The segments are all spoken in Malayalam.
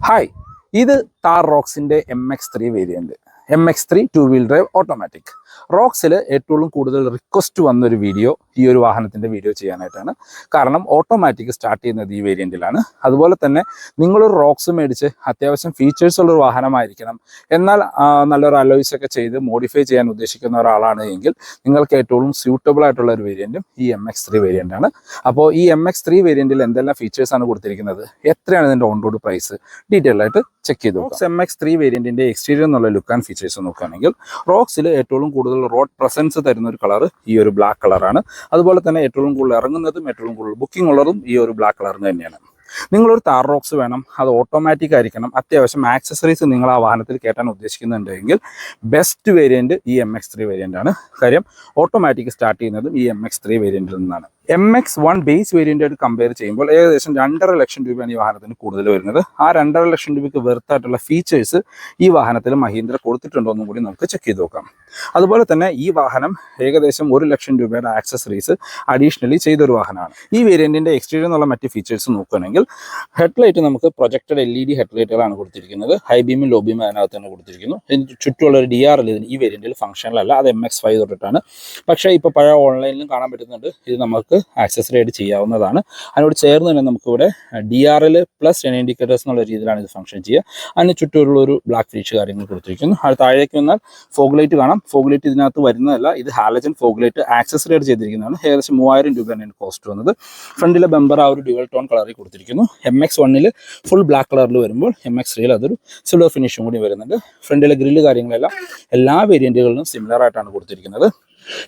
ഹായ് ഇത് Thar റോക്സിന്റെ M X three variant M X three two wheel drive automatic റോക്സിൽ ഏറ്റവും കൂടുതൽ റിക്വസ്റ്റ് വന്നൊരു വീഡിയോ ഈ ഒരു വാഹനത്തിന്റെ വീഡിയോ ചെയ്യാനായിട്ടാണ്. കാരണം ഓട്ടോമാറ്റിക് സ്റ്റാർട്ട് ചെയ്യുന്നത് ഈ വേരിയന്റിലാണ് അതുപോലെ തന്നെ നിങ്ങളൊരു റോക്സ് മേടിച്ച് അത്യാവശ്യം ഫീച്ചേഴ്സ് ഉള്ളൊരു വാഹനമായിരിക്കണം. എന്നാൽ നല്ലൊരു അലോയ്സ് ഒക്കെ ചെയ്ത് മോഡിഫൈ ചെയ്യാൻ ഉദ്ദേശിക്കുന്ന ഒരാളാണ് എങ്കിൽ നിങ്ങൾക്ക് ഏറ്റവും സ്യൂട്ടബിൾ ആയിട്ടുള്ള ഒരു വേരിയന്റും ഈ എം എക്സ് ത്രീ അപ്പോൾ ഈ എം എക്സ് ത്രീ വേരിയന്റിൽ എന്തെല്ലാം ഫീച്ചേഴ്സാണ് കൊടുത്തിരിക്കുന്നത്? എത്രയാണ് ഇതിന്റെ ഓൺ റോഡ് പ്രൈസ് ഡീറ്റെയിൽ ആയിട്ട് ചെക്ക് ചെയ്തു എം എക്സ് ത്രീ വേരിയന്റിന്റെ എക്സ്റ്റീരിയർ എന്നുള്ള ലുക്ക് ആൻഡ് ഫീച്ചേഴ്സ് നോക്കുകയാണെങ്കിൽ റോക്സിൽ ഏറ്റവും കൂടുതൽ റോഡ് പ്രസൻസ് തരുന്ന ഒരു കളർ ഈ ഒരു ബ്ലാക്ക് കളറാണ് അതുപോലെ തന്നെ ഏറ്റവും കൂടുതൽ ഇറങ്ങുന്നതും ഏറ്റവും കൂടുതൽ ബുക്കിംഗ് ഉള്ളതും ഈ ഒരു ബ്ലാക്ക് കളറിന് തന്നെയാണ്. നിങ്ങളൊരു താർ റോക്സ് വേണം അത് ഓട്ടോമാറ്റിക് ആയിരിക്കണം. അത്യാവശ്യം ആക്സസറീസ് നിങ്ങൾ ആ വാഹനത്തിൽ കയറ്റാൻ ഉദ്ദേശിക്കുന്നുണ്ടെങ്കിൽ ബെസ്റ്റ് വേരിയന്റ് ഈ എം എക്സ് ത്രീ വേരിയന്റ് ആണ്. കാര്യം ഓട്ടോമാറ്റിക് സ്റ്റാർട്ട് ചെയ്യുന്നതും ഈ എം എക്സ് ത്രീ വേരിയന്റിൽ നിന്നാണ്. എം എക്സ് വൺ ബേസ് വേരിയന്റായിട്ട് കമ്പയർ ചെയ്യുമ്പോൾ ഏകദേശം രണ്ടര ലക്ഷം രൂപയാണ് ഈ വാഹനത്തിന് കൂടുതൽ വരുന്നത്. ആ രണ്ടര ലക്ഷം രൂപയ്ക്ക് വെർത്തായിട്ടുള്ള ഫീച്ചേഴ്സ് ഈ വാഹനത്തിൽ മഹീന്ദ്ര കൊടുത്തിട്ടുണ്ടോ എന്നും കൂടി നമുക്ക് ചെക്ക് ചെയ്ത് നോക്കാം. അതുപോലെ തന്നെ ഈ വാഹനം ഏകദേശം ഒരു ലക്ഷം രൂപയുടെ ആക്സസറീസ് അഡീഷണലി ചെയ്തൊരു വാഹനമാണ്. ഈ വേരിയന്റിന്റെ എക്സ്റ്റീരിയർ എന്നുള്ള മറ്റ് ഫീച്ചേഴ്സ് നോക്കുകയാണെങ്കിൽ ഹെഡ്ലൈറ്റ് നമുക്ക് പ്രൊജക്റ്റഡ് എൽ ഇ ഡി ഹെഡ്ലൈറ്റുകളാണ് കൊടുത്തിരിക്കുന്നത്. ഹൈ ബീമും ലോ ബീമും അതിനകത്ത് തന്നെ കൊടുത്തിരിക്കുന്നു. ഇതിന് ചുറ്റുമുള്ള ഒരു ഡി ആർ എൽ ഈ വേരിയന്റിൽ ഫംഗ്ഷനിലല്ല അത് എം എക്സ് ഫൈവ് തൊട്ടിട്ടാണ്. പക്ഷേ ഇപ്പോൾ പഴയ ഓൺലൈനിലും കാണാൻ പറ്റുന്നുണ്ട്. ഇത് നമുക്ക് ആക്സസറി ആയിട്ട് ചെയ്യാവുന്നതാണ്. അതിനോട് ചേർന്ന് തന്നെ നമുക്കിവിടെ D R L plus turn indicators എന്നുള്ള രീതിയിലാണ് ഇത് ഫംഗ്ഷൻ ചെയ്യുക. അതിന് ചുറ്റുമുള്ള ഒരു ബ്ലാക്ക് ഫീച്ച് കാര്യങ്ങൾ കൊടുത്തിരിക്കുന്നു. അത് താഴേക്ക് വന്നാൽ ഫോഗ് ലൈറ്റ് കാണാം. ഫോഗ് ലൈറ്റ് ഇതിനകത്ത് വരുന്നതല്ല ഇത് ഹാലജൻ ഫോഗ് ലൈറ്റ് ആക്സസറി ആയിട്ട് ചെയ്തിരിക്കുന്നതാണ്. ഏകദേശം മൂവായിരം രൂപയാണ് ഇതിന് കോസ്റ്റ് വന്നത്. ഫ്രണ്ടിലെ ബെമ്പർ ആ ഒരു ഡ്യുവൽ ടോൺ കളറിൽ കൊടുത്തിരിക്കുന്നു. എം എക്സ് വണ്ണിൽ ഫുൾ ബ്ലാക്ക് കളറിൽ വരുമ്പോൾ എം എക്സ് ത്രീയിൽ അതൊരു സിൽവർ ഫിനിഷും കൂടി വരുന്നുണ്ട്. ഫ്രണ്ടിലെ ഗ്രില്ല് കാര്യങ്ങളെല്ലാം എല്ലാ വേരിയന്റുകളിലും സിമിലർ ആയിട്ടാണ് കൊടുത്തിരിക്കുന്നത്.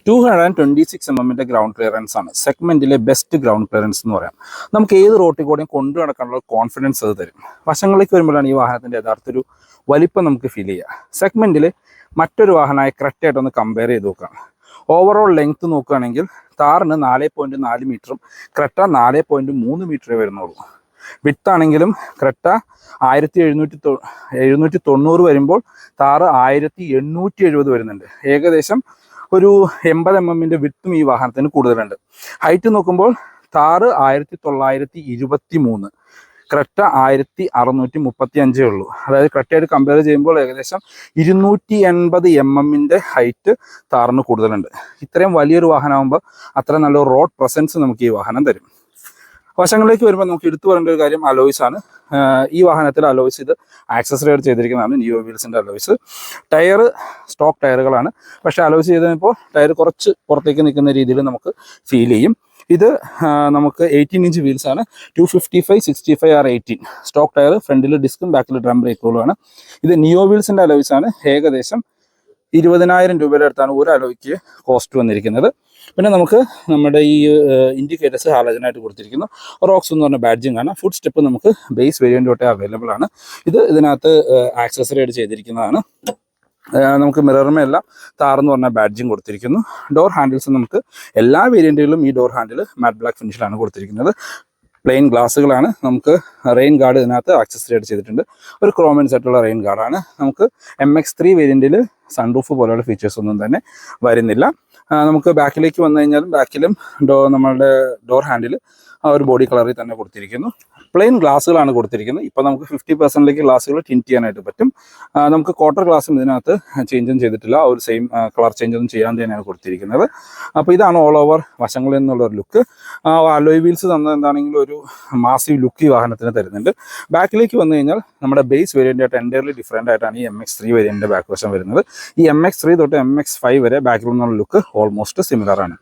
Two hundred twenty six M എമ്മിന്റെ ഗ്രൗണ്ട് ക്ലിയറൻസ് ആണ്. സെഗ്മെന്റിലെ ബെസ്റ്റ് ഗ്രൗണ്ട് ക്ലിയറൻസ് എന്ന് പറയാം. നമുക്ക് ഏത് റോട്ടിൽ കൂടെയും കൊണ്ടു നടക്കാനുള്ള കോൺഫിഡൻസ് അത് തരും. വശങ്ങളിലേക്ക് വരുമ്പോഴാണ് ഈ വാഹനത്തിന്റെ യഥാർത്ഥ ഒരു വലിപ്പം നമുക്ക് ഫീൽ ചെയ്യാം സെഗ്മെന്റിൽ മറ്റൊരു വാഹനമായ ക്രെറ്റയായിട്ടൊന്ന് കമ്പയർ ചെയ്ത് നോക്കാം. ഓവറോൾ ലെങ്ത് നോക്കുകയാണെങ്കിൽ താറിന് നാല് പോയിന്റ് നാല് മീറ്ററും ക്രെറ്റ നാല് പോയിന്റ് മൂന്ന് മീറ്ററേ വരുന്നുള്ളൂ. വിട്ടാണെങ്കിലും ക്രെറ്റ ആയിരത്തി എഴുന്നൂറ്റി തൊ എഴുന്നൂറ്റി തൊണ്ണൂറ് വരുമ്പോൾ താറ് ആയിരത്തി എണ്ണൂറ്റി എഴുപത് വരുന്നുണ്ട്. ഏകദേശം ഒരു എൺപത് എം എമ്മിന്റെ വിത്തും ഈ വാഹനത്തിന് കൂടുതലുണ്ട്. ഹൈറ്റ് നോക്കുമ്പോൾ താറ് ആയിരത്തി തൊള്ളായിരത്തി ഇരുപത്തി മൂന്ന് ക്രെറ്റ ആയിരത്തി അറുന്നൂറ്റി മുപ്പത്തി അഞ്ചേ ഉള്ളൂ. അതായത് ക്രെറ്റയായിട്ട് കമ്പയർ ചെയ്യുമ്പോൾ ഏകദേശം ഇരുന്നൂറ്റി എൺപത് എം എമ്മിന്റെ ഹൈറ്റ് താറിന് കൂടുതലുണ്ട്. ഇത്രയും വലിയൊരു വാഹനമാകുമ്പോൾ അത്ര നല്ല റോഡ് പ്രസൻസ് നമുക്ക് ഈ വാഹനം തരും. വശങ്ങളിലേക്ക് വരുമ്പോൾ നമുക്ക് എടുത്തു പറയേണ്ട ഒരു കാര്യം അലോയ്സ് ആണ്. ഈ വാഹനത്തിൽ അലോയ്സ് ഇത് ആക്സസറി ആയിട്ട് ചെയ്തിരിക്കുന്നതാണ് ന്യൂ വീൽസിന്റെ അലോയ്സ് ടയർ സ്റ്റോക്ക് ടയറുകളാണ് പക്ഷേ അലോയ്സ് ചെയ്തപ്പോൾ ടയർ കുറച്ച് പുറത്തേക്ക് നിൽക്കുന്ന രീതിയിൽ നമുക്ക് ഫീൽ ചെയ്യും. ഇത് നമുക്ക് എയ്റ്റീൻ ഇഞ്ച് വീൽസ് ആണ്. Two fifty five sixty five R eighteen stock tyre ഫ്രണ്ടിൽ ഡിസ്കും ബാക്കിൽ ഡ്രം ബ്രേക്കുകളുമാണ് ഇത് നിയോ വീൽസിന്റെ അലോയ്സ് ആണ്. ഏകദേശം ഇരുപതിനായിരം രൂപയുടെ അടുത്താണ് ഒരു അലോയ്ക്ക് കോസ്റ്റ് വന്നിരിക്കുന്നത്. പിന്നെ നമുക്ക് നമ്മുടെ ഈ ഇൻഡിക്കേറ്റേഴ്സ് ഹാലജനായിട്ട് കൊടുത്തിരിക്കുന്നു. റോക്സ് എന്ന് പറഞ്ഞ ബാഡ്ജിങ് കാണാം ഫുഡ് സ്റ്റെപ്പ് നമുക്ക് ബേസ് വേരിയന്റ് തൊട്ടേ അവൈലബിൾ ആണ്. ഇത് ഇതിനകത്ത് ആക്സസറി ആയിട്ട് ചെയ്തിരിക്കുന്നതാണ്. നമുക്ക് മിററുമേ എല്ലാം താറെന്ന് പറഞ്ഞ ബാഡ്ജിങ് കൊടുത്തിരിക്കുന്നു. ഡോർ ഹാൻഡിൽസ് നമുക്ക് എല്ലാ വേരിയന്റുകളിലും ഈ ഡോർ ഹാൻഡിൽ മാറ്റ് ബ്ലാക്ക് ഫിനിഷിലാണ് കൊടുത്തിരിക്കുന്നത്. പ്ലെയിൻ ഗ്ലാസ്സുകളാണ് നമുക്ക് റെയിൻ ഗാർഡ് ഇതിനകത്ത് ആക്സസറി ആയിട്ട് ചെയ്തിട്ടുണ്ട്. ഒരു ക്രോമൻസ് സെറ്റുള്ള റെയിൻ ഗാർഡാണ് നമുക്ക് എം എക്സ് ത്രീ വേരിയന്റിൽ സൺറൂഫ് പോലെയുള്ള ഫീച്ചേഴ്സ് ഒന്നും തന്നെ വരുന്നില്ല. നമുക്ക് ബാക്കിലേക്ക് വന്നു കഴിഞ്ഞാലും ബാക്കിലും ഡോ നമ്മളുടെ ഡോർ ഹാൻഡിൽ ആ ഒരു ബോഡി കളറിൽ തന്നെ കൊടുത്തിരിക്കുന്നു. പ്ലെയിൻ ഗ്ലാസ്സുകളാണ് കൊടുത്തിരിക്കുന്നത്. ഇപ്പോൾ നമുക്ക് ഫിഫ്റ്റി പെർസെന്റിലേക്ക് ഗ്ലാസ്സുകൾ ടിന്റ് ചെയ്യാനായിട്ട് പറ്റും. നമുക്ക് ക്വാർട്ടർ ഗ്ലാസ്സും ഇതിനകത്ത് ചേഞ്ചും ചെയ്തിട്ടില്ല. ആ ഒരു സെയിം കളർ ചേഞ്ച് ഒന്നും ചെയ്യാൻ തന്നെയാണ് കൊടുത്തിരിക്കുന്നത്. അപ്പോൾ ഇതാണ് ഓൾ ഓവർ വശങ്ങളിൽ നിന്നുള്ള ഒരു ലുക്ക് അലോയ് വീൽസ് തന്ന എന്താണെങ്കിലും ഒരു മാസീവ് ലുക്ക് ഈ വാഹനത്തിന് തരുന്നുണ്ട്. ബാക്കിലേക്ക് വന്നു കഴിഞ്ഞാൽ നമ്മുടെ ബേസ് വേരിയന്റ് ആയിട്ട് എന്റയർലി ഡിഫറെന്റ് ആയിട്ടാണ് ഈ എം എക്സ് ത്രീ വേരിയന്റെ ബാക്ക് വശം വരുന്നത്. ഈ എം എക്സ് ത്രീ തൊട്ട് എം എക്സ് ഫൈവ് വരെ ബാക്കിൽ നിന്നുള്ള ലുക്ക് ഓൾമോസ്റ്റ് സിമിലർ ആണ്.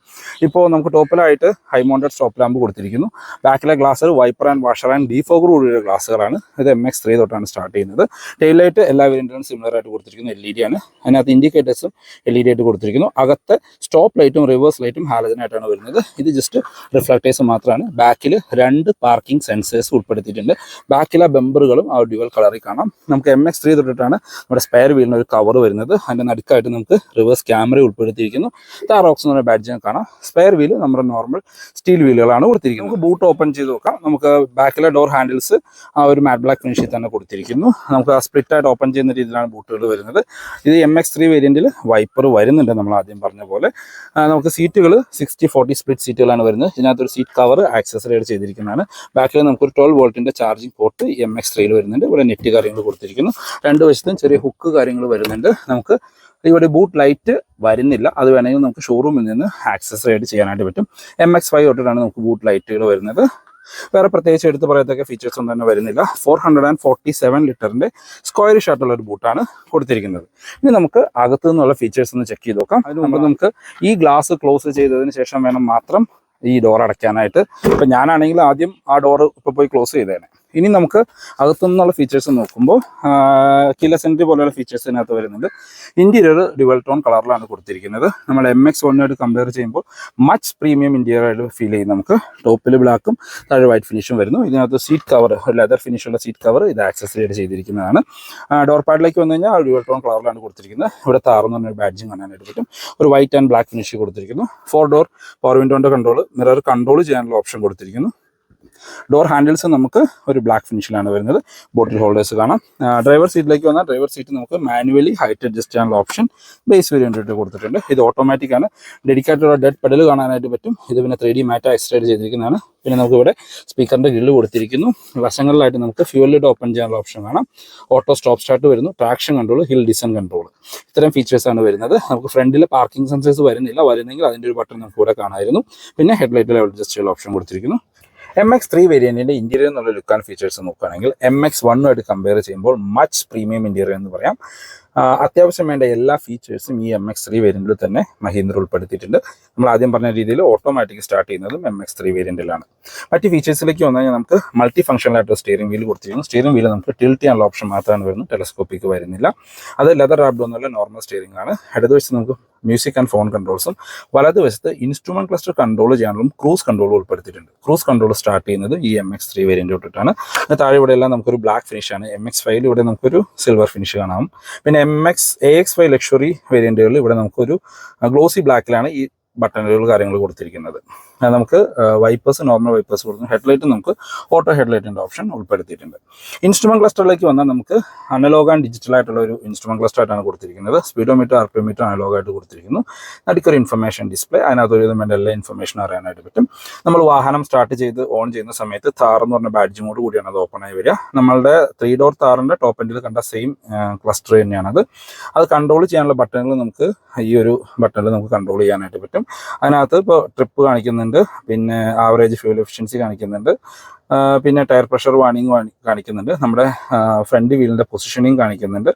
ഇപ്പോൾ നമുക്ക് ടോപ്പിലായിട്ട് ഹൈ മൗണ്ടഡ് സ്റ്റോപ്പ് ലാമ്പ് കൊടുത്തിരിക്കുന്നു. ബാക്കിലെ glass wiper and washer and defogger കൂടിയുള്ള ഗ്ലാസ്സുകളാണ്. ഇത് എം എക്സ് ത്രീ തൊട്ടാണ് സ്റ്റാർട്ട് ചെയ്യുന്നത്. ടെയിൽ ലൈറ്റ് എല്ലാ വേരിയന്റിലും സിമിലർ ആയിട്ട് കൊടുത്തിരിക്കുന്നു. എൽ ഇ ഡി ആണ്. അതിനകത്ത് ഇൻഡിക്കേറ്റേഴ്സും എൽ ഇ ഡി ആയിട്ട് കൊടുത്തിരിക്കുന്നു. അകത്ത് സ്റ്റോപ്പ് ലൈറ്റും റിവേഴ്സ് ലൈറ്റും ഹാലജനായിട്ടാണ് വരുന്നത്. ഇത് ജസ്റ്റ് റിഫ്ലക്റ്റേഴ്സ് മാത്രമാണ് ബാക്കിൽ രണ്ട് പാർക്കിംഗ് സെൻസേഴ്സ് ഉൾപ്പെടുത്തിയിട്ടുണ്ട്. ബാക്കിലെ ബെമ്പറുകളും ആ ഡ്യുവൽ കളറിൽ കാണാം. നമുക്ക് എം എക്സ് ത്രീ തൊട്ടിട്ടാണ് നമ്മുടെ സ്പെയർ വീലിന് ഒരു കവർ വരുന്നത്. അതിന്റെ നടുക്കായിട്ട് നമുക്ക് റിവേഴ്സ് ക്യാമറ ഉൾപ്പെടുത്തിയിരിക്കുന്നു. താറോക്സ് എന്ന് പറഞ്ഞ ബാഡ്ജിനെ കാണാം. സ്പെയർ വീൽ നമ്മുടെ നോർമൽ സ്റ്റീൽ വീലുകളാണ് കൊടുത്തിരിക്കുന്നത്. നമുക്ക് ബൂട്ട് ഓപ്പൺ ചെയ്ത് നോക്കാം നമുക്ക് ബാക്കിലെ ഡോർ ഹാൻഡിൽസ് ആ ഒരു മാറ്റ് ബ്ലാക്ക് ഫിനിഷിൽ തന്നെ കൊടുത്തിരിക്കുന്നു. നമുക്ക് ആ സ്പ്ലിറ്റ് ആയിട്ട് ഓപ്പൺ ചെയ്യുന്ന രീതിയിലാണ് ബൂട്ടുകൾ വരുന്നത്. ഇത് എം എക്സ് ത്രീ വേരിയന്റിൽ വൈപ്പർ വരുന്നുണ്ട് നമ്മൾ ആദ്യം പറഞ്ഞ പോലെ. നമുക്ക് സീറ്റുകൾ സിക്സ്റ്റി ഫോർട്ടി സ്പ്ലിറ്റ് സീറ്റുകളാണ് വരുന്നത്. ഇതിനകത്തൊരു സീറ്റ് കവർ ആക്സസറി ആയിട്ട് ചെയ്തിരിക്കുന്നതാണ്. ബാക്കിൽ നമുക്കൊരു ട്വൽവ് വോൾട്ടിന്റെ ചാർജിംഗ് പോർട്ട് എം എക്സ് ത്രീയിൽ വരുന്നുണ്ട്. ഇവിടെ നെറ്റ് കാര്യങ്ങൾ കൊടുത്തിരിക്കുന്നു. രണ്ട് വശത്തും ചെറിയ ഹുക്ക് കാര്യങ്ങൾ വരുന്നുണ്ട്. നമുക്ക് ഇവിടെ ബൂട്ട് ലൈറ്റ് വരുന്നില്ല. അത് വേണമെങ്കിൽ നമുക്ക് ഷോറൂമിൽ നിന്ന് ആക്സസറി ആയിട്ട് ചെയ്യാനായിട്ട് പറ്റും. എം എക്സ് ഫൈവ് തൊട്ടിട്ടാണ് നമുക്ക് ബൂട്ട് ലൈറ്റുകൾ വരുന്നത്. വേറെ പ്രത്യേകിച്ച് എടുത്ത് പറയത്തക്ക ഫീച്ചേഴ്സ് ഒന്നും തന്നെ വരുന്നില്ല. Four hundred and forty seven ലിറ്ററിന്റെ സ്ക്വയറിഷ് ആയിട്ടുള്ള ഒരു ബൂട്ടാണ് കൊടുത്തിരിക്കുന്നത്. ഇനി നമുക്ക് അകത്തു നിന്നുള്ള ഫീച്ചേഴ്സ് ഒന്ന് ചെക്ക് ചെയ്ത് നോക്കാം. അതിന് മുമ്പ്. നമുക്ക് ഈ ഗ്ലാസ് ക്ലോസ് ചെയ്തതിന് ശേഷം വേണം മാത്രം ഈ ഡോർ അടയ്ക്കാനായിട്ട്. ഇപ്പൊ ഞാനാണെങ്കിൽ ആദ്യം ആ ഡോർ ഇപ്പൊ പോയി ക്ലോസ് ചെയ്തേനെ. ഇനി നമുക്ക് അകത്തുനിന്നുള്ള ഫീച്ചേഴ്സ് നോക്കുമ്പോൾ കില സെൻട്രി പോലെയുള്ള ഫീച്ചേഴ്സ് ഇതിനകത്ത് വരുന്നുണ്ട്. ഇന്റീരിയർ ഡുവൽ ടോൺ കളറിലാണ് കൊടുത്തിരിക്കുന്നത്. നമ്മൾ എം എക്സ് വണ്ണായിട്ട് കമ്പയർ ചെയ്യുമ്പോൾ മച്ച് പ്രീമിയം ഇന്റീരിയർ ആയിട്ട് ഫീൽ ചെയ്യും നമുക്ക്. ടോപ്പിൽ ബ്ലാക്കും താഴെ വൈറ്റ് ഫിനിഷും വരുന്നു. ഇതിനകത്ത് സീറ്റ് കവർ ലെതർ ഫിനിഷുള്ള സീറ്റ് കവർ ഇത് ആക്സസറിയായിട്ട് ചെയ്തിരിക്കുന്നതാണ്. ഡോർ പാഡിലേക്ക് വന്നു കഴിഞ്ഞാൽ ഡ്യുവൽ ടോൺ കളറിലാണ് കൊടുത്തിരിക്കുന്നത്. ഇവിടെ താറെന്ന് പറഞ്ഞൊരു ബാഡ്ജിങ് കാണാനായിട്ട് പറ്റും. ഒരു വൈറ്റ് ആൻഡ് ബ്ലാക്ക് ഫിനിഷ് കൊടുത്തിരിക്കുന്നു. ഫോർ ഡോർ പവർ വിൻഡോന്റെ കൺട്രോൾ മിറർ കൺട്രോൾ ചെയ്യാനുള്ള ഓപ്ഷൻ കൊടുത്തിരിക്കുന്നു. ഡോർ ഹാൻഡിൽസ് നമുക്ക് ഒരു ബ്ലാക്ക് ഫിനിഷിലാണ് വരുന്നത്. ബോട്ടിൽ ഹോൾഡേഴ്സ് കാണാം. ഡ്രൈവർ സീറ്റിലേക്ക് വന്നാൽ ഡ്രൈവർ സീറ്റ് നമുക്ക് മാനുവലി ഹൈറ്റ് അഡ്ജസ്റ്റ് ചെയ്യാനുള്ള ഓപ്ഷൻ ബേസ് വേരിയന്റ് കൊടുത്തിട്ടുണ്ട്. ഇത് ഓട്ടോമാറ്റിക് ആണ്. ഡെഡിക്കേറ്റഡ് ഡെഡ് പെഡൽ കാണാനായിട്ട് പറ്റും. ഇത് പിന്നെ ത്രീ ഡി മാറ്റ എക്സ്ട്രൈഡ് ചെയ്തിരിക്കുന്നതാണ്. പിന്നെ നമുക്ക് ഇവിടെ സ്പീക്കറിന്റെ ഗ്രില്ല് കൊടുത്തിരിക്കുന്നു. വശങ്ങളിലായിട്ട് നമുക്ക് ഫ്യൂൽ ലിഡ് ഓപ്പൺ ചെയ്യാനുള്ള ഓപ്ഷൻ കാണാം. ഓട്ടോ സ്റ്റോപ്പ് സ്റ്റാർട്ട് വരുന്നു. Traction control hill descent control ഇത്തരം ഫീച്ചേഴ്സ് ആണ് വരുന്നത്. നമുക്ക് ഫ്രണ്ടിൽ പാർക്കിംഗ് സെൻസേഴ്സ് വരുന്നില്ല. വരുന്നെങ്കിൽ അതിന്റെ ഒരു ബട്ടൺ നമുക്ക് ഇവിടെ കാണാമായിരുന്നു. പിന്നെ ഹെഡ്ലൈറ്റ് ലെവൽ അഡ്ജസ്റ്റ് ചെയ്യുന്ന ഓപ്ഷൻ കൊടുത്തിരിക്കുന്നു. എം എക്സ് ത്രീ വേരിയന്റിന്റെ ഇന്റീരിയർ എന്നുള്ള ലുക്ക് ആൻഡ് ഫീച്ചേഴ്സ് നോക്കുകയാണെങ്കിൽ എം എക്സ് വണ്ണുമായിട്ട് കമ്പയർ ചെയ്യുമ്പോൾ മച്ച് പ്രീമിയം ഇന്റീരിയർ എന്ന് പറയാം. അത്യാവശ്യം വേണ്ട എല്ലാ ഫീച്ചേഴ്സും ഈ എം എക്സ് ത്രീ വേരിയന്റിൽ തന്നെ മഹീന്ദ്ര ഉൾപ്പെടുത്തിയിട്ടുണ്ട്. നമ്മൾ ആദ്യം പറഞ്ഞ രീതിയിൽ ഓട്ടോമാറ്റിക് സ്റ്റാർട്ട് ചെയ്യുന്നതും എം എക്സ് ത്രീ വേരിയന്റിലാണ് മറ്റ് ഫീച്ചേഴ്സിലേക്ക് വന്നു കഴിഞ്ഞാൽ നമുക്ക് മൾട്ടി ഫംഗ്ഷനിലായിട്ട് സ്റ്റിയറിംഗ് വീൽ കൊടുത്തിരിക്കുന്നു. സ്റ്റിയറിംഗ് വീൽ നമുക്ക് ടിൽറ്റ് ചെയ്യാനുള്ള ഓപ്ഷൻ മാത്രമാണ് വരുന്നത്. ടെലസ്കോപ്പിക്ക് വരുന്നില്ല. അത് ലെതർ റാബ്ഡ് എന്നുള്ള നോർമൽ സ്റ്റിയറിംഗ് ആണ്. ഇടതുവശത്ത് നമുക്ക് മ്യൂസിക് ആൻഡ് ഫോൺ കൺട്രോൾസും വലതുവശത്ത് ഇൻസ്ട്രുമെന്റ് ക്ലസ്റ്റർ കൺട്രോൾ ചെയ്യാനുള്ള ക്രൂസ് കൺട്രോൾ ഉൾപ്പെടുത്തിയിട്ടുണ്ട്. ക്രൂസ് കൺട്രോൾ സ്റ്റാർട്ട് ചെയ്യുന്നത് ഈ എം എക്സ് ത്രീ വേരിയന്റ് തൊട്ടിട്ടാണ്. താഴെ ഇവിടെ എല്ലാം നമുക്കൊരു ബ്ലാക്ക് ഫിനിഷ് ആണ്. എം എക്സ് ഫൈവിൽ ഇവിടെ നമുക്കൊരു സിൽവർ ഫിനിഷ് കാണാം. പിന്നെ M X A X five luxury വേരിയന്റുകളിൽ ഇവിടെ നമുക്കൊരു ഗ്ലോസി ബ്ലാക്കിലാണ് ഈ ബട്ടണുകൾ കാര്യങ്ങൾ കൊടുത്തിരിക്കുന്നത്. നമുക്ക് വൈപ്പേഴ്സ് നോർമൽ വൈപ്പേഴ്സ് കൊടുക്കുന്നു ഹെഡ്ലൈറ്റ് നമുക്ക് ഓട്ടോ ഹെഡ്ലൈറ്റിന്റെ ഓപ്ഷൻ ഉൾപ്പെടുത്തിയിട്ടുണ്ട്. ഇൻസ്ട്രുമെന്റ് ക്ലസ്റ്ററിലേക്ക് വന്നാൽ നമുക്ക് അനലോഗ് ആൻഡ് ഡിജിറ്റൽ ആയിട്ടുള്ള ഒരു ഇൻസ്ട്രുമെന്റ് ക്ലസ്റ്റർ ആയിട്ടാണ് കൊടുത്തിരിക്കുന്നത്. സ്പീഡോമീറ്റർ ആർപിയോമീറ്റർ അനലോഗ് ആയിട്ട് കൊടുത്തിരിക്കുന്നു. നടുക്കൊരു ഇൻഫർമേഷൻ ഡിസ്പ്ലേ അതിനകത്ത് ഒരു വേണ്ട എല്ലാ ഇൻഫർമേഷൻ അറിയാനായിട്ട് പറ്റും. നമ്മൾ വാഹനം സ്റ്റാർട്ട് ചെയ്ത് ഓൺ ചെയ്യുന്ന സമയത്ത് താർ എന്ന് പറഞ്ഞ ബാഡ്ജിനോട് കൂടിയാണ് അത് ഓപ്പൺ ആയി വരിക. നമ്മളുടെ ത്രീ ഡോർ താറിന്റെ ടോപ്പ് എൻഡിൽ കണ്ട സെയിം ക്ലസ്റ്റർ തന്നെയാണത്. അത് കൺട്രോൾ ചെയ്യാനുള്ള ബട്ടണുകൾ നമുക്ക് ഈ ഒരു ബട്ടണിൽ നമുക്ക് കൺട്രോൾ ചെയ്യാനായിട്ട് പറ്റും. അതിനകത്ത് ഇപ്പോൾ ട്രിപ്പ് കാണിക്കുന്നുണ്ട്. പിന്നെ ആവറേജ് ഫ്യൂൽ എഫിഷ്യൻസി കാണിക്കുന്നുണ്ട്. പിന്നെ ടയർ പ്രഷർ വാണിംഗ് കാണിക്കുന്നുണ്ട്. നമ്മുടെ ഫ്രണ്ട് വീലിന്റെ പൊസിഷനിങ് കാണിക്കുന്നുണ്ട്.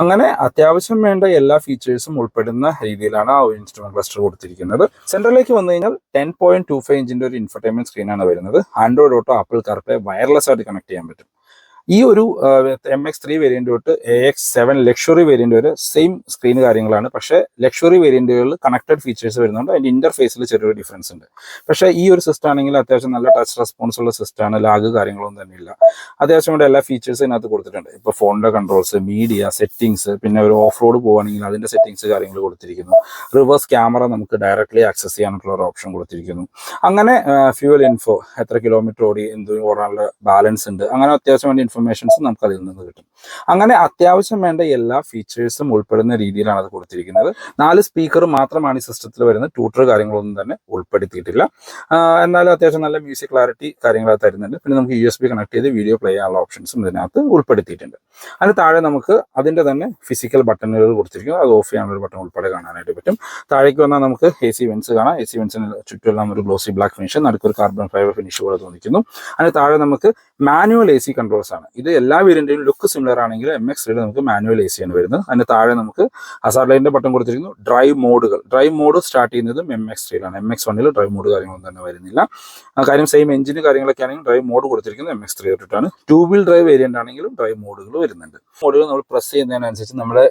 അങ്ങനെ അത്യാവശ്യം വേണ്ട എല്ലാ ഫീച്ചേഴ്സും ഉൾപ്പെടുന്ന രീതിയിലാണ് ആ ഒരു ഇൻസ്ട്രുമെന്റ് ക്ലസ്റ്റർ കൊടുത്തിരിക്കുന്നത് സെൻട്രലിലേക്ക് വന്നു കഴിഞ്ഞാൽ ടെൻ പോയിന്റ് ടു ഫൈവ് ഇഞ്ചിന്റെ ഒരു ഇൻഫർടൈൻമെന്റ് സ്ക്രീനാണ് വരുന്നത്. Android Auto Apple CarPlay wireless ആയിട്ട് കണക്ട് ചെയ്യാൻ പറ്റും. ഈ ഒരു എം എക്സ് ത്രീ വേരിയന്റ് തൊട്ട് A X seven luxury variant വരെ സെയിം സ്ക്രീൻ കാര്യങ്ങളാണ്. പക്ഷേ ലക്ഷറി വേരിയന്റുകളിൽ കണക്റ്റഡ് ഫീച്ചേഴ്സ് വരുന്നുണ്ട്. അതിന്റെ ഇന്റർഫേസിൽ ചെറിയൊരു ഡിഫറൻസ് ഉണ്ട്. പക്ഷേ ഈ ഒരു സിസ്റ്റം ആണെങ്കിൽ അത്യാവശ്യം നല്ല ടച്ച് റെസ്പോൺസ് ഉള്ള സിസ്റ്റമാണ് ലാഗ് കാര്യങ്ങളൊന്നും തന്നെ ഇല്ല. അത്യാവശ്യം വേണ്ട എല്ലാ ഫീച്ചേഴ്സും ഇതിനകത്ത് കൊടുത്തിട്ടുണ്ട്. ഇപ്പോൾ ഫോണിന്റെ കൺട്രോൾസ് മീഡിയ സെറ്റിംഗ്സ് പിന്നെ ഒരു ഓഫ് റോഡ് പോവുകയാണെങ്കിൽ അതിന്റെ സെറ്റിംഗ്സ് കാര്യങ്ങൾ കൊടുത്തിരിക്കുന്നു. റിവേഴ്സ് ക്യാമറ നമുക്ക് ഡയറക്റ്റ്ലി ആക്സസ് ചെയ്യാനുള്ള ഒരു ഓപ്ഷൻ കൊടുത്തിരിക്കുന്നു. അങ്ങനെ ഫ്യൂവൽ ഇൻഫോ എത്ര കിലോമീറ്റർ ഓടി എന്തും ഓടാനുള്ള ബാലൻസ് ഉണ്ട്. അങ്ങനെ അത്യാവശ്യം വേണ്ട ഇൻഫർമേഷൻസ് നമുക്ക് അതിൽ നിന്ന് കിട്ടും. അങ്ങനെ അത്യാവശ്യം വേണ്ട എല്ലാ ഫീച്ചേഴ്സും ഉൾപ്പെടുന്ന രീതിയിലാണ് അത് കൊടുത്തിരിക്കുന്നത്. നാല് സ്പീക്കർ മാത്രമാണ് ഈ സിസ്റ്റത്തിൽ വരുന്നത് ട്യൂട്ടർ കാര്യങ്ങളൊന്നും തന്നെ ഉൾപ്പെടുത്തിയിട്ടില്ല. എന്നാലും അത്യാവശ്യം നല്ല മ്യൂസിക് ക്ലാരിറ്റി കാര്യങ്ങൾ തരുന്നുണ്ട്. പിന്നെ നമുക്ക് യു എസ് ബി കണക്ട് ചെയ്ത് വീഡിയോ പ്ലേ ചെയ്യാനുള്ള ഓപ്ഷൻസും ഇതിനകത്ത് ഉൾപ്പെടുത്തിയിട്ടുണ്ട്. അതിന് താഴെ നമുക്ക് അതിന്റെ തന്നെ ഫിസിക്കൽ ബട്ടണുകൾ കൊടുത്തിരിക്കുന്നു. അത് ഓഫ് ചെയ്യാനുള്ള ബട്ടൺ ഉൾപ്പെടെ കാണാനായിട്ട് പറ്റും. താഴേക്ക് വന്നാൽ നമുക്ക് എ സി വെൻസ് കാണാം. എ സി വെൻസിന് ചുറ്റുമെല്ലാം ഒരു ഗ്ലോസി ബ്ലാക്ക് ഫിനിഷ് നടുക്കൊരു കാർബൺ ഫൈബർ ഫിനിഷ് പോലെ തോന്നിക്കുന്നു. അതിന് താഴെ നമുക്ക് മാനുവൽ എ സി കൺട്രോൾസ് ആണ്. ഇത് എല്ലാ വേരിയന്റിലും ലുക്ക് സിമിലർ ആണെങ്കിൽ എം എക്സ് നമുക്ക് മാനുവൽ എ സി ആണ് വരുന്നത്. അതിന് താഴെ നമുക്ക് ഹസാർഡ് ലൈന്റെ ബട്ടൺ കൊടുത്തിരിക്കുന്നു. ഡ്രൈവ് മോഡുകൾ ഡ്രൈവ് മോഡ് സ്റ്റാർട്ട് ചെയ്യുന്നതും എം എക്സ് ത്രീയിലാണ് എം എക്സ് വണ്ണിൽ ഡ്രൈവ് മോഡ് കാര്യങ്ങളൊന്നും തന്നെ വരുന്നില്ല. കാര്യം സെയിം എഞ്ചിന് കാര്യങ്ങളൊക്കെ ആണെങ്കിൽ ഡ്രൈവ് മോഡ് കൊടുത്തിരിക്കുന്നത് എം എക്സ് ത്രീ തൊട്ടിട്ടാണ്. ടൂ വീൽ ഡ്രൈവ് വേരിയന്റ് ആണെങ്കിലും ഡ്രൈവ് മോഡുകൾ വരുന്നുണ്ട്. മോഡുകൾ നമ്മൾ പ്രസ് ചെയ്യുന്നതിനനുസരിച്ച് നമ്മുടെ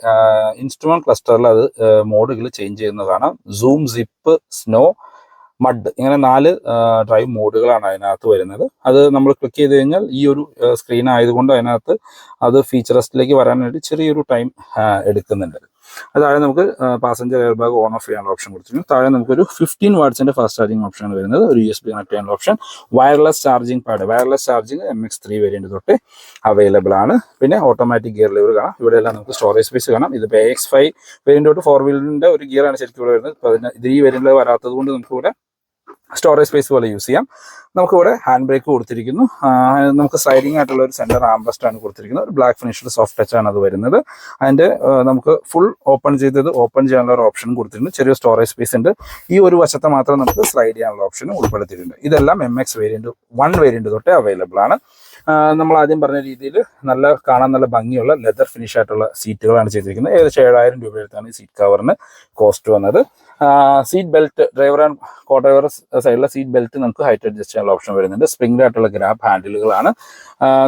ഇൻസ്ട്രുമെന്റ് ക്ലസ്റ്ററിൽ അത് മോഡുകൾ ചേഞ്ച് ചെയ്യുന്നതാണ്. Zoom zip snow mud. ഇങ്ങനെ നാല് ഡ്രൈവ് മോഡുകളാണ് അതിനകത്ത് വരുന്നത്. അത് നമ്മൾ ക്ലിക്ക് ചെയ്ത് കഴിഞ്ഞാൽ ഈ ഒരു സ്ക്രീൻ ആയതുകൊണ്ട് അതിനകത്ത് അത് ഫീച്ചറസ്റ്റിലേക്ക് വരാനായിട്ട് ചെറിയൊരു ടൈം എടുക്കുന്നുണ്ട്. താഴെ നമുക്ക് passenger air bag on off ചെയ്യാനുള്ള ഓപ്ഷൻ കൊടുത്തിട്ടുണ്ട്. താഴെ നമുക്കൊരു ഫിഫ്റ്റീൻ വാട്ട്സിന്റെ ഫാസ്റ്റ് ചാർജിങ് ഓപ്ഷനാണ് വരുന്നത്. ഒരു യു എസ് ബി കണക്ട് ചെയ്യാനുള്ള option wireless charging pad wireless charging M X three variant തൊട്ട് അവൈലബിൾ ആണ്. പിന്നെ ഓട്ടോമാറ്റിക് ഗിയർ ലിവർ കാണാം. ഇവിടെ എല്ലാം നമുക്ക് സ്റ്റോറേജ് സ്പേസ് കാണാം. ഇത് എ എക്സ് ഫൈവ് വേരിയന്റ് തൊട്ട് ഫോർ വീലറിന്റെ ഒരു ഗിയറാണ് ആണ് ശരിക്കും ഇവിടെ വരുന്നത്. ഇത് ഈ വേരിയന്റിൽ വരാത്തത് കൊണ്ട് നമുക്ക് ഇവിടെ സ്റ്റോറേജ് സ്പേസ് പോലെ യൂസ് ചെയ്യാം. നമുക്കിവിടെ ഹാൻഡ് ബ്രേക്ക് കൊടുത്തിരിക്കുന്നു. നമുക്ക് സ്ലൈഡിംഗ് ആയിട്ടുള്ള ഒരു സെന്റർ ആംബസ്റ്റ് ആണ് കൊടുത്തിരിക്കുന്നത്. ഒരു ബ്ലാക്ക് ഫിനിഷ്ഡ് സോഫ്റ്റ് ടച്ച് ആണ് അത് വരുന്നത്. അതിന്റെ നമുക്ക് ഫുൾ ഓപ്പൺ ചെയ്തത് ഓപ്പൺ ചെയ്യാനുള്ള ഒരു ഓപ്ഷൻ കൊടുത്തിട്ടുണ്ട്. ചെറിയ സ്റ്റോറേജ് സ്പേസ് ഉണ്ട്. ഈ ഒരു വശത്തെ മാത്രം നമുക്ക് സ്ലൈഡ് ചെയ്യാനുള്ള ഓപ്ഷൻ ഉൾപ്പെടുത്തിയിട്ടുണ്ട്. ഇതെല്ലാം M X variant one variant തൊട്ടേ അവൈലബിൾ ആണ്. നമ്മൾ ആദ്യം പറഞ്ഞ രീതിയിൽ നല്ല കാണാൻ നല്ല ഭംഗിയുള്ള ലെതർ ഫിനിഷ് ആയിട്ടുള്ള സീറ്റുകളാണ് ചെയ്തിരിക്കുന്നത്. ഏകദേശം ഏഴായിരം രൂപ എടുത്താണ് ഈ സീറ്റ് കവറിന് കോസ്റ്റ് വന്നത്. Seat belt driver and co driver സൈഡിലെ സീറ്റ് ബെൽറ്റ് നമുക്ക് ഹൈറ്റ് അഡ്ജസ്റ്റ് ചെയ്യാനുള്ള ഓപ്ഷൻ വരുന്നുണ്ട്. സ്പ്രിംഗ് ആയിട്ടുള്ള ഗ്രാബ് ഹാൻഡിലുകളാണ്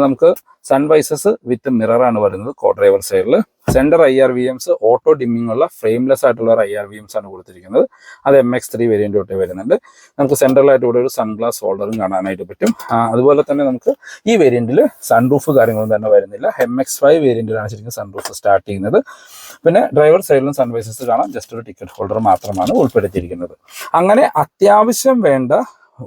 നമുക്ക് സൺവൈസസ് വിത്ത് മിറർ ആണ് വരുന്നത്. കോ ഡ്രൈവർ സൈഡിൽ centre I R V Ms auto dimming ഉള്ള ഫ്രെയിംലെസ് ആയിട്ടുള്ള ഐ ആർ വി എംസ് ആണ് കൊടുത്തിരിക്കുന്നത്. അത് എം എക്സ് ത്രീ വേരിയന്റ് തൊട്ടേ വരുന്നുണ്ട്. നമുക്ക് സെൻട്രലായിട്ട് ഇവിടെ ഒരു സൺഗ്ലാസ് ഹോൾഡറും കാണാനായിട്ട് പറ്റും. അതുപോലെ തന്നെ നമുക്ക് ഈ വേരിയന്റിൽ സൺറൂഫ് കാര്യങ്ങളൊന്നും തന്നെ വരുന്നില്ല. എം എക്സ് ഫൈവ് വേരിയന്റിലാണ് ശരിക്കും സൺറൂഫ് സ്റ്റാർട്ട് ചെയ്യുന്നത്. പിന്നെ ഡ്രൈവർ സൈഡിലും സൺവൈസസ് കാണാം. ജസ്റ്റ് ഒരു ടിക്കറ്റ് ഹോൾഡർ മാത്രമാണ് ഉൾപ്പെടുത്തിയിരിക്കുന്നത്. അങ്ങനെ അത്യാവശ്യം വേണ്ട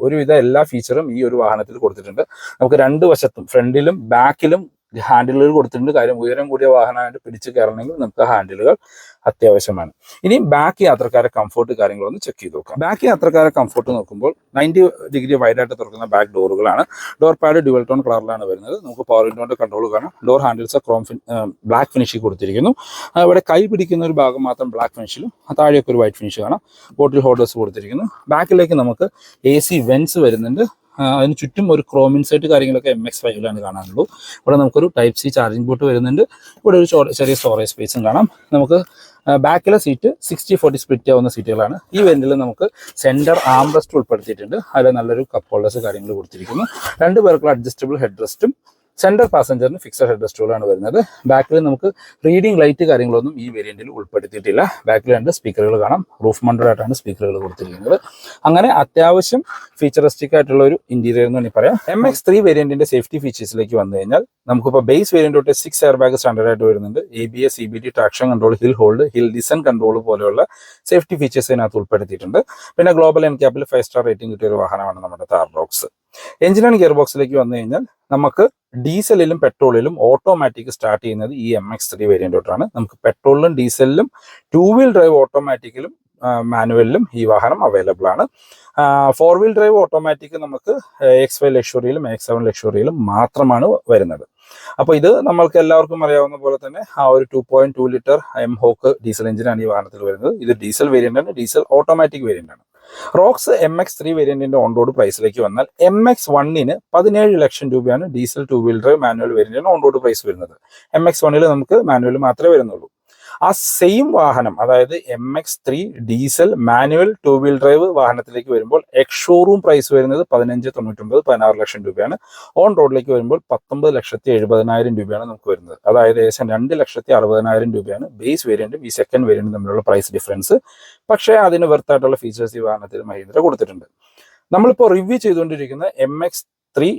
ഒരുവിധ എല്ലാ ഫീച്ചറും ഈ ഒരു വാഹനത്തിൽ കൊടുത്തിട്ടുണ്ട്. നമുക്ക് രണ്ട് വശത്തും ഫ്രണ്ടിലും ബാക്കിലും ഹാൻഡിലുകൾ കൊടുത്തിട്ടുണ്ട്. കാര്യം ഉയരം കൂടിയ വാഹനമായിട്ട് പിടിച്ച് കയറണമെങ്കിൽ നമുക്ക് ഹാൻഡിലുകൾ അത്യാവശ്യമാണ്. ഇനി ബാക്ക് യാത്രക്കാരെ കംഫോർട്ട് കാര്യങ്ങളൊന്ന് ചെക്ക് ചെയ്ത് നോക്കാം. ബാക്ക് യാത്രക്കാരെ കംഫോർട്ട് നോക്കുമ്പോൾ നയന്റി ഡിഗ്രി വൈഡായിട്ട് തുറക്കുന്ന ബാക്ക് ഡോറുകളാണ് ഡോർ പാഡ് ഡ്യുവൽ ടോൺ കളറിലാണ് വരുന്നത്. നമുക്ക് പവർ വിൻഡോന്റെ കൺട്രോൾ കാണാം. ഡോർ ഹാൻഡിൽസ് ക്രോം ബ്ലാക്ക് ഫിനിഷിൽ കൊടുത്തിരിക്കുന്നു. ഇവിടെ കൈ പിടിക്കുന്ന ഒരു ഭാഗം മാത്രം ബ്ലാക്ക് ഫിനിഷിലും താഴെയൊക്കെ ഒരു വൈറ്റ് ഫിനിഷ് കാണാം. ബോട്ടിൽ ഹോൾഡേഴ്സ് കൊടുത്തിരിക്കുന്നു. ബാക്കിലേക്ക് നമുക്ക് എ സി വെൻസ് വരുന്നുണ്ട്. അതിന് ചുറ്റും ഒരു ക്രോം ഇൻസൈറ്റ് കാര്യങ്ങളൊക്കെ എം എക്സ് ഫൈവിലാണ് കാണാനുള്ളൂ. ഇവിടെ നമുക്കൊരു ടൈപ്പ് സി ചാർജിംഗ് പോർട്ട് വരുന്നുണ്ട്. ഇവിടെ ഒരു ചെറിയ സ്റ്റോറേജ് സ്പേസും കാണാം. നമുക്ക് ബാക്കിലെ സീറ്റ് സിക്സ്റ്റി ഫോർട്ടി സ്പ്ലിറ്റ് ആവുന്ന സീറ്റുകളാണ് ഈ വെന്റിൽ നമുക്ക് സെന്റർ ആം റെസ്റ്റ് ഉൾപ്പെടുത്തിയിട്ടുണ്ട്. അതിൽ നല്ലൊരു കപ്പ് ഹോൾഡേഴ്സ് കാര്യങ്ങൾ കൊടുത്തിരിക്കുന്നു. രണ്ട് പേർക്കുള്ള അഡ്ജസ്റ്റബിൾ ഹെഡ് റെസ്റ്റും സെന്റർ പാസഞ്ചറിന് ഫിക്സഡ് ഹെഡ് റെസ്റ്റുകളാണ് വരുന്നത്. ബാക്കിൽ നമുക്ക് റീഡിംഗ് ലൈറ്റ് കാര്യങ്ങളൊന്നും ഈ വേരിയന്റിൽ ഉൾപ്പെടുത്തിയിട്ടില്ല. ബാക്കിൽ രണ്ട് സ്പീക്കറുകൾ കാണാം. റൂഫ് മൗണ്ടഡ് സ്പീക്കറുകൾ കൊടുത്തിരിക്കുന്നത്. അങ്ങനെ അത്യാവശ്യം ഫീച്ചറിസ്റ്റിക് ആയിട്ടുള്ള ഒരു ഇന്റീരിയർ എന്ന് വേണമെങ്കിൽ പറയാം. എം എക്സ് ത്രീ വേരിയന്റിന്റെ സേഫ്റ്റി ഫീച്ചേഴ്സിലേക്ക് വന്നു കഴിഞ്ഞാൽ നമുക്കിപ്പോൾ ബേസ് വേരിയന്റ് തൊട്ട് സിക്സ് എയർ ബാഗ് സ്റ്റാൻഡേർഡ് ആയിട്ട് വരുന്നുണ്ട്. A B S C B T traction control hill hold hill descent control പോലെയുള്ള സേഫ്റ്റി ഫീച്ചേഴ്സ് ഇതിനകത്ത് ഉൾപ്പെടുത്തിയിട്ടുണ്ട്. പിന്നെ ഗ്ലോബൽ എൻ ക്യാപ്പിൽ ഫൈവ് സ്റ്റാർ റേറ്റിംഗ് കിട്ടിയ ഒരു വാഹനമാണ് നമ്മുടെ Thar box engine and gear ബോക്സിലേക്ക് വന്നു കഴിഞ്ഞാൽ നമുക്ക് ഡീസലിലും പെട്രോളിലും ഓട്ടോമാറ്റിക് സ്റ്റാർട്ട് ചെയ്യുന്നത് ഈ എം എക്സ് ത്രീ വേരിയന്റ് തൊട്ടാണ്. നമുക്ക് പെട്രോളിലും ഡീസലിലും ടൂ വീൽ ഡ്രൈവ് ഓട്ടോമാറ്റിക്കിലും മാനുവലിലും ഈ വാഹനം അവൈലബിൾ ആണ്. ഫോർ വീൽ ഡ്രൈവ് ഓട്ടോമാറ്റിക് നമുക്ക് എക്സ് ഫൈവ് ലക്ഷറിയിലും എക്സ് സെവൻ ലക്ഷറിയിലും മാത്രമാണ് വരുന്നത്. അപ്പോൾ ഇത് നമ്മൾക്ക് എല്ലാവർക്കും അറിയാവുന്ന പോലെ തന്നെ ആ ഒരു two point two litre M hawk diesel എഞ്ചിനാണ് ഈ വാഹനത്തിൽ വരുന്നത്. ഇത് ഡീസൽ വേരിയന്റ് ആണ് ഡീസൽ ഓട്ടോമാറ്റിക് വേരിയന്റ് ആണ്. റോക്സ് എം എക്സ് ത്രീ വേരിയന്റിന്റെ ഓൺ റോഡ് പ്രൈസിലേക്ക് വന്നാൽ എം എക്സ് വണ്ണിന് പതിനേഴ് ലക്ഷം രൂപയാണ് ഡീസൽ ടു ഡ്രൈവ് മാനുവൽ വേരിയന്റിന് ഓൺ റോഡ് പ്രൈസ് വരുന്നത്. എം എക്സ് വണ്ണിൽ നമുക്ക് മാനുവൽ മാത്രമേ വരുന്നുള്ളൂ. ആ സെയിം വാഹനം അതായത് M X three diesel manual two wheel drive വാഹനത്തിലേക്ക് വരുമ്പോൾ എക്സ് ഷോറൂം പ്രൈസ് വരുന്നത് പതിനഞ്ച് തൊണ്ണൂറ്റൊമ്പത് പതിനാറ് ലക്ഷം രൂപയാണ്. ഓൺ റോഡിലേക്ക് വരുമ്പോൾ പത്തൊമ്പത് ലക്ഷത്തി എഴുപതിനായിരം രൂപയാണ് നമുക്ക് വരുന്നത്. അതായത് ഏകദേശം രണ്ട് ലക്ഷത്തി അറുപതിനായിരം രൂപയാണ് ബേസ് വേരിയന്റും ഈ സെക്കൻഡ് വേരിയന്റും തമ്മിലുള്ള പ്രൈസ് ഡിഫറൻസ് പക്ഷേ അതിന് വെർത്തായിട്ടുള്ള ഫീച്ചേഴ്സ് ഈ വാഹനത്തിൽ മഹീന്ദ്ര കൊടുത്തിട്ടുണ്ട്. നമ്മളിപ്പോൾ റിവ്യൂ ചെയ്തുകൊണ്ടിരിക്കുന്ന M X three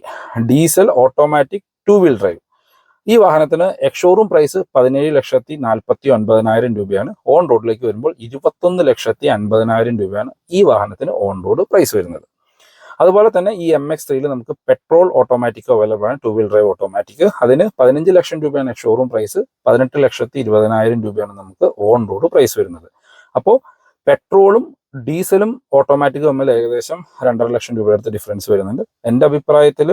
diesel automatic two wheel drive ഈ വാഹനത്തിന് എക്സ്ഷോറൂം പ്രൈസ് പതിനേഴ് ലക്ഷത്തി നാൽപ്പത്തി ഒൻപതിനായിരം രൂപയാണ്. ഓൺ റോഡിലേക്ക് വരുമ്പോൾ ഇരുപത്തൊന്ന് ലക്ഷത്തി അൻപതിനായിരം രൂപയാണ് ഈ വാഹനത്തിന് ഓൺ റോഡ് പ്രൈസ് വരുന്നത്. അതുപോലെ തന്നെ ഈ എം എക്സ് ത്രീയിൽ നമുക്ക് പെട്രോൾ ഓട്ടോമാറ്റിക് അവൈലബിൾ ആണ് ടു വീൽ ഡ്രൈവ് ഓട്ടോമാറ്റിക് അതിന് പതിനഞ്ച് ലക്ഷം രൂപയാണ് ഷോറൂം പ്രൈസ് പതിനെട്ട് ലക്ഷത്തി ഇരുപതിനായിരം രൂപയാണ് നമുക്ക് ഓൺ റോഡ് പ്രൈസ് വരുന്നത്. അപ്പോൾ പെട്രോളും ഡീസലും ഓട്ടോമാറ്റിക്കും തമ്മിൽ ഏകദേശം രണ്ടര ലക്ഷം രൂപയുടെ അടുത്ത് ഡിഫറൻസ് വരുന്നുണ്ട്. എന്റെ അഭിപ്രായത്തിൽ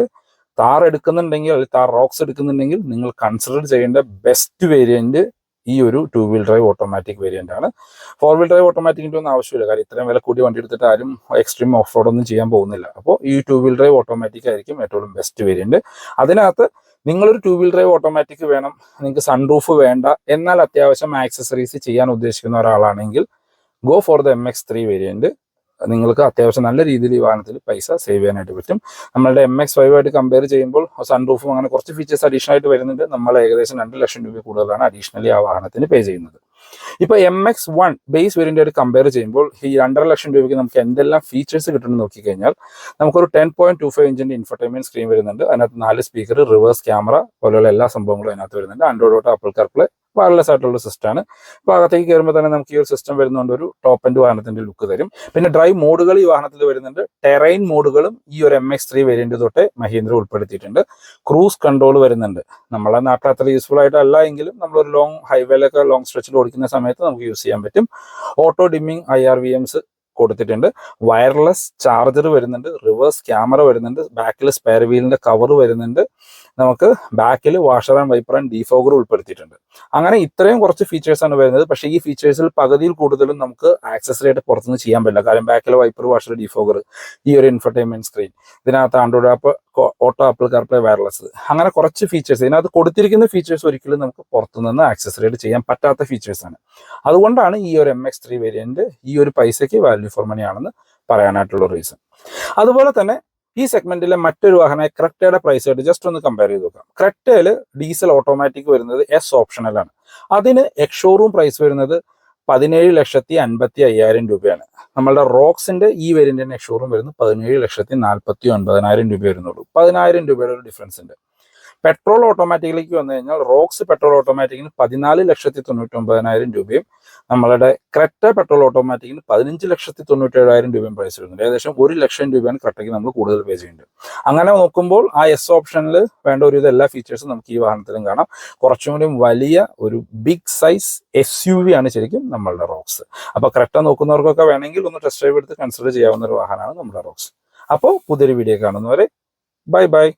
താർ എടുക്കുന്നുണ്ടെങ്കിൽ അല്ലെങ്കിൽ താർ റോക്സ് എടുക്കുന്നുണ്ടെങ്കിൽ നിങ്ങൾ കൺസിഡർ ചെയ്യേണ്ട ബെസ്റ്റ് വേരിയന്റ് ഈ ഒരു two wheel drive automatic variant ആണ്. ഫോർ വീൽ ഡ്രൈവ് ഓട്ടോമാറ്റിക്കിന്റെ ഒന്നും ആവശ്യമില്ല. കാര്യം ഇത്രയും വില കൂടി വണ്ടി എടുത്തിട്ട് ആരും എക്സ്ട്രീം ഓഫ് റോഡ് ഒന്നും ചെയ്യാൻ പോകുന്നില്ല. അപ്പോൾ ഈ ടു വീൽ ഡ്രൈവ് ഓട്ടോമാറ്റിക് ആയിരിക്കും ഏറ്റവും ബെസ്റ്റ് വേരിയന്റ് അതിനകത്ത് നിങ്ങളൊരു ടു വീൽ ഡ്രൈവ് ഓട്ടോമാറ്റിക് വേണം. നിങ്ങൾക്ക് സൺറൂഫ് വേണ്ട. എന്നാൽ അത്യാവശ്യം ആക്സസറീസ് ചെയ്യാൻ ഉദ്ദേശിക്കുന്ന ഒരാളാണെങ്കിൽ go for the M X three variant നിങ്ങൾക്ക് അത്യാവശ്യം നല്ല രീതിയിൽ ഈ വാഹനത്തിൽ പൈസ സേവ് ചെയ്യാനായിട്ട് പറ്റും. നമ്മളുടെ എം എക്സ് ഫൈവ് ആയിട്ട് കമ്പയർ ചെയ്യുമ്പോൾ സൺറൂഫും അങ്ങനെ കുറച്ച് ഫീച്ചേഴ്സ് അഡീഷണൽ ആയിട്ട് വരുന്നുണ്ട്. നമ്മൾ ഏകദേശം രണ്ട് ലക്ഷം രൂപ കൂടുതലാണ് അഡീഷണലി ആ വാഹനത്തിന് പേ ചെയ്യുന്നത്. ഇപ്പൊ M X one base variant compare ചെയ്യുമ്പോൾ ഈ രണ്ടര ലക്ഷം രൂപയ്ക്ക് നമുക്ക് എന്തെല്ലാം ഫീച്ചേഴ്സ് കിട്ടുമെന്ന് നോക്കിക്കഴിഞ്ഞാൽ നമുക്കൊരു ടെൻ പോയിന്റ് ടു ഫൈവ് ഇഞ്ചിന്റെ ഇൻഫർടൈൻമെന്റ് സ്ക്രീൻ വരുന്നുണ്ട്. അതിനകത്ത് നാല് സ്പീക്കർ റിവേഴ്സ് ക്യാമറ പോലെയുള്ള എല്ലാ സംഭവങ്ങളും അതിനകത്ത് വരുന്നുണ്ട്. Android Auto Apple CarPlay wireless ആയിട്ടുള്ള സിസ്റ്റമാണ് അപ്പോൾ അകത്തേക്ക് കയറുമ്പോൾ തന്നെ നമുക്ക് ഈ ഒരു സിസ്റ്റം വരുന്നുണ്ട് ഒരു ടോപ്പ് ആൻഡ് വാഹനത്തിന്റെ ലുക്ക് തരും. പിന്നെ ഡ്രൈവ് മോഡുകൾ ഈ വാഹനത്തിൽ വരുന്നുണ്ട്. ടെറൈൻ മോഡുകളും ഈ ഒരു എം എക്സ് ത്രീ വേരിയന്റ് തൊട്ട് മഹീന്ദ്ര ഉൾപ്പെടുത്തിയിട്ടുണ്ട്. ക്രൂസ് കൺട്രോൾ വരുന്നുണ്ട്. നമ്മളെ നാട്ടിൽ അത്ര യൂസ്ഫുൾ ആയിട്ടല്ല എങ്കിലും നമ്മളൊരു ലോങ് ഹൈവേയിലൊക്കെ ലോങ് സ്ട്രെച്ചിൽ ഓടിക്കുന്ന സമയത്ത് നമുക്ക് യൂസ് ചെയ്യാൻ പറ്റും. Auto dimming I R V Ms കൊടുത്തിട്ടുണ്ട്. വയർലെസ് ചാർജർ വരുന്നുണ്ട്. റിവേഴ്സ് ക്യാമറ വരുന്നുണ്ട്. ബാക്കിൽ സ്പെയർ വീലിന്റെ കവർ വരുന്നുണ്ട്. നമുക്ക് ബാക്കിൽ washer and wiper and defogger ഉൾപ്പെടുത്തിയിട്ടുണ്ട്. അങ്ങനെ ഇത്രയും കുറച്ച് ഫീച്ചേഴ്സ് ആണ് വരുന്നത്. പക്ഷേ ഈ ഫീച്ചേഴ്സിൽ പകുതിയിൽ കൂടുതലും നമുക്ക് ആക്സസറി ആയിട്ട് പുറത്തുനിന്ന് ചെയ്യാൻ പറ്റില്ല. കാരണം ബാക്കിൽ വൈപ്പർ വാഷർ ഡീഫോഗർ ഈ ഒരു ഇൻഫർടൈൻമെന്റ് സ്ക്രീൻ ഇതിനകത്ത് Android app auto Apple CarPlay wireless അങ്ങനെ കുറച്ച് ഫീച്ചേഴ്സ് ഇതിനകത്ത് കൊടുത്തിരിക്കുന്ന ഫീച്ചേഴ്സ് ഒരിക്കലും നമുക്ക് പുറത്തുനിന്ന് ആക്സസറി ആയിട്ട് ചെയ്യാൻ പറ്റാത്ത ഫീച്ചേഴ്സ് ആണ്. അതുകൊണ്ടാണ് ഈ ഒരു എം എക്സ് ത്രീ വേരിയന്റ് ഈ ഒരു പൈസയ്ക്ക് വാല്യൂ ഫോർ മണി ആണെന്ന് പറയാനായിട്ടുള്ള റീസൺ അതുപോലെ തന്നെ ഈ സെഗ്മെന്റിലെ മറ്റൊരു വാഹനമായ ക്രെറ്റയുടെ പ്രൈസ് ആയിട്ട് ജസ്റ്റ് ഒന്ന് കമ്പയർ ചെയ്ത് നോക്കാം. ക്രെറ്റയിൽ ഡീസൽ ഓട്ടോമാറ്റിക് വരുന്നത് എസ് ഓപ്ഷണലാണ് അതിന് എക്സ്ഷോറൂം പ്രൈസ് വരുന്നത് പതിനേഴ് ലക്ഷത്തി അൻപത്തി അയ്യായിരം രൂപയാണ്. നമ്മളുടെ റോക്സിന്റെ ഈ വേരിയന്റിന്റെ എക്സ്ഷോറൂം വരുന്നത് പതിനേഴ് ലക്ഷത്തി നാൽപ്പത്തി ഒൻപതിനായിരം രൂപ വരുന്നുള്ളൂ. പതിനായിരം രൂപയുടെ ഒരു ഡിഫറൻസ് ഉണ്ട്. പെട്രോൾ ഓട്ടോമാറ്റിക്കിലേക്ക് വന്നു കഴിഞ്ഞാൽ റോക്സ് പെട്രോൾ ഓട്ടോമാറ്റിക്കിന് പതിനാല് ലക്ഷത്തി തൊണ്ണൂറ്റി ഒമ്പതിനായിരം രൂപയും നമ്മളുടെ ക്രെറ്റ പെട്രോൾ ഓട്ടോമാറ്റിക്കിന് പതിനഞ്ച് ലക്ഷത്തി തൊണ്ണൂറ്റി ഏഴായിരം രൂപയും പ്രൈസ് വരുന്നുണ്ട്. ഏകദേശം ഒരു ലക്ഷം രൂപയാണ് ക്രെറ്റയ്ക്ക് നമ്മൾ കൂടുതൽ പേ ചെയ്യുന്നുണ്ട് അങ്ങനെ നോക്കുമ്പോൾ ആ എസ് ഓപ്ഷനിൽ വേണ്ട ഒരു എല്ലാ ഫീച്ചേഴ്സും നമുക്ക് ഈ വാഹനത്തിലും കാണാം. കുറച്ചും കൂടി വലിയ ഒരു big size S U V ആണ് ശരിക്കും നമ്മളുടെ റോക്സ്. അപ്പോൾ ക്രെറ്റ നോക്കുന്നവർക്കൊക്കെ വേണമെങ്കിൽ ഒന്ന് ടെസ്റ്റ് ഡ്രൈവ് എടുത്ത് കൺസിഡർ ചെയ്യാവുന്ന ഒരു വാഹനമാണ് നമ്മുടെ റോക്സ്. അപ്പോൾ പുതിയൊരു വീഡിയോ കാണുന്നവരെ ബൈ ബൈ